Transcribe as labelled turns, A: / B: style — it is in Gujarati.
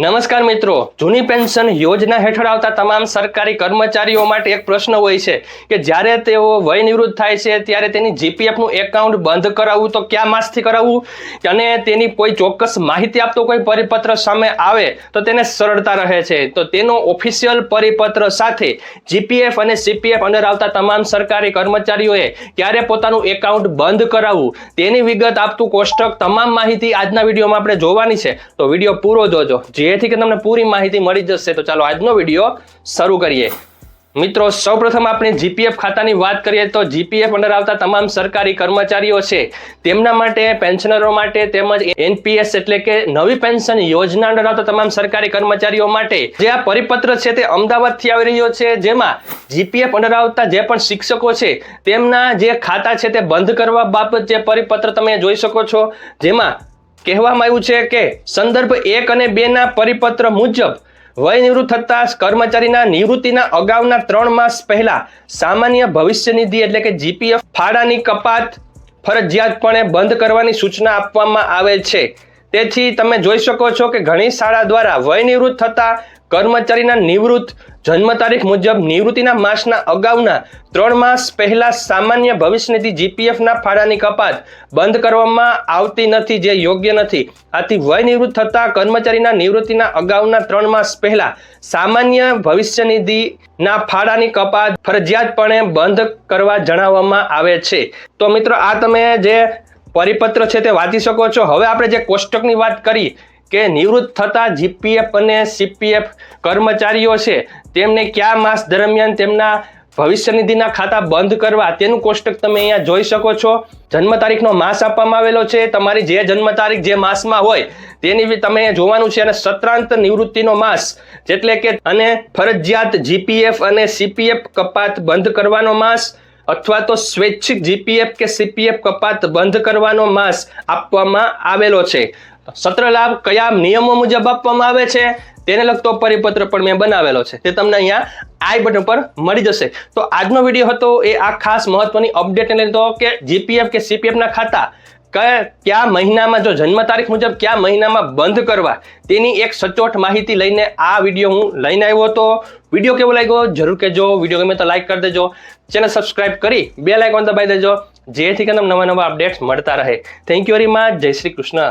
A: નમસ્કાર મિત્રો. જૂની પેન્શન યોજના હેઠળ આવતા તમામ સરકારી કર્મચારીઓ માટે એક પ્રશ્ન હોય છે કે જ્યારે તેઓ વય નિવૃત્ત થાય છે ત્યારે તેની જીપીએફનું એકાઉન્ટ બંધ કરાવવું તો કયા માસથી કરાવવું? અને તેની કોઈ ચોક્કસ માહિતી આપતો કોઈ પરિપત્ર સામે આવે તો તેને સરળતા રહે છે. તો તેનો ઓફિશિયલ પરિપત્ર સાથે જીપીએફ અને સીપીએફ અંદર આવતા તમામ સરકારી કર્મચારીઓએ ક્યારે પોતાનું એકાઉન્ટ બંધ કરાવવું? તેની વિગત આપતું કોષ્ટક તમામ માહિતી આજના વિડીયોમાં આપણે જોવાની છે. તો વીડિયો પૂરો જોજો. જેથી કે તમને પૂરી માહિતી મળી જશે. તો ચાલો આજનો વીડિયો શરૂ કરીએ. મિત્રો, સૌપ્રથમ આપણે જીપીએફ ખાતાની વાત કરીએ તો જીપીએફ અંડર આવતા તમામ સરકારી કર્મચારીઓ છે. તેમના માટે, પેન્શનરો માટે તેમજ એનપીએસ એટલે કે નવી પેન્શન યોજના અંદર આવતા તમામ સરકારી કર્મચારીઓ માટે જે આ પરિપત્ર છે તે અમદાવાદથી આવી રહ્યો છે. જેમાં જીપીએફ અંડર આવતા જે પણ શિક્ષકો છે, તેમના જે ખાતા છે તે બંધ કરવા બાબત જે પરિપત્ર તમે જોઈ શકો છો. જેમાં કહેવામાં આવ્યું છે કે સંદર્ભ એક અને બે ના પરિપત્ર મુજબ વય નિવૃત્ત થતા કર્મચારીના નિવૃત્તિના અગાઉના ત્રણ માસ પહેલા સામાન્ય ભવિષ્ય નિધિ એટલે કે જીપીએફ ફાળાની કપાત ફરજિયાતપણે બંધ કરવાની સૂચના આપવામાં આવે છે. તેથી તમે જોઈ શકો છો કે ઘણી શાળા દ્વારા વય નિવૃત્ત થતા કર્મચારીના નિવૃત્ત જન્મ તારીખ મુજબ નિવૃત્તિના માસના અગાઉના ત્રણ માસ પહેલા સામાન્ય ભવિષ્ય નિધિ જીપીએફના ફાળાની કપાત બંધ કરવામાં આવતી નથી, જે યોગ્ય નથી. આથી વય નિવૃત્ત થતા કર્મચારીના નિવૃત્તિના અગાઉના ત્રણ માસ પહેલા સામાન્ય ભવિષ્યનિધિના ફાળાની કપાત ફરજિયાતપણે બંધ કરવા જણાવવામાં આવે છે. તો મિત્રો, આ તમે જે પરિપત્ર છે તે વાંચી શકો છો. હવે આપણે જે કોષ્ટકની વાત કરી કે નિવૃત્ત થતા જીપીએફ અને સીપીએફ કર્મચારીઓ છે, તેમને કયા માસ દરમિયાન તેમના ભવિષ્ય નિધિના ખાતા બંધ કરવા તેનું કોષ્ટક તમે અહીંયા જોઈ શકો છો. જન્મ તારીખનો માસ આપવામાં આવેલો છે. તમારી જે જન્મ તારીખ જે માસમાં હોય, તેની તમે અહીંયા જોવાનું છે અને સત્રાંત નિવૃત્તિનો માસ એટલે કે અને ફરજિયાત જીપીએફ અને સીપીએફ કપાત બંધ કરવાનો માસ અથવા તો સ્વૈચ્છિક જીપીએફ કે સીપીએફ કપાત બંધ કરવાનો માસ આપવામાં આવેલો છે. સત્ર લાભ કયા નિયમો મુજબ આપવામાં આવે છે? તેને લગતો પરિપત્ર પણ મેં બનાવેલો છે. તે તમને અહીંયા આઈ બટન પર મળી જશે. તો આજનો વીડિયો હતો એ આ ખાસ મહત્વની અપડેટ લીધો કે જીપીએફ કે સીપીએફના ખાતા કયા કયા મહિનામાં જો જન્મ તારીખ મુજબ કયા મહિનામાં બંધ કરવા, તેની એક સચોટ માહિતી લઈને આ વીડિયો હું લઈને આવ્યો હતો. વીડિયો કેવો લાગ્યો? જરૂર કહેજો. વીડિયો ગમે તો લાઈક કરી દેજો. ચેનલ સબસ્ક્રાઇબ કરી બે લાઇકોન દબાઈ દેજો. જેથી કે તમને નવા નવા અપડેટ્સ મળતા રહે. થેન્ક યુ વેરી મચ જય શ્રી કૃષ્ણ.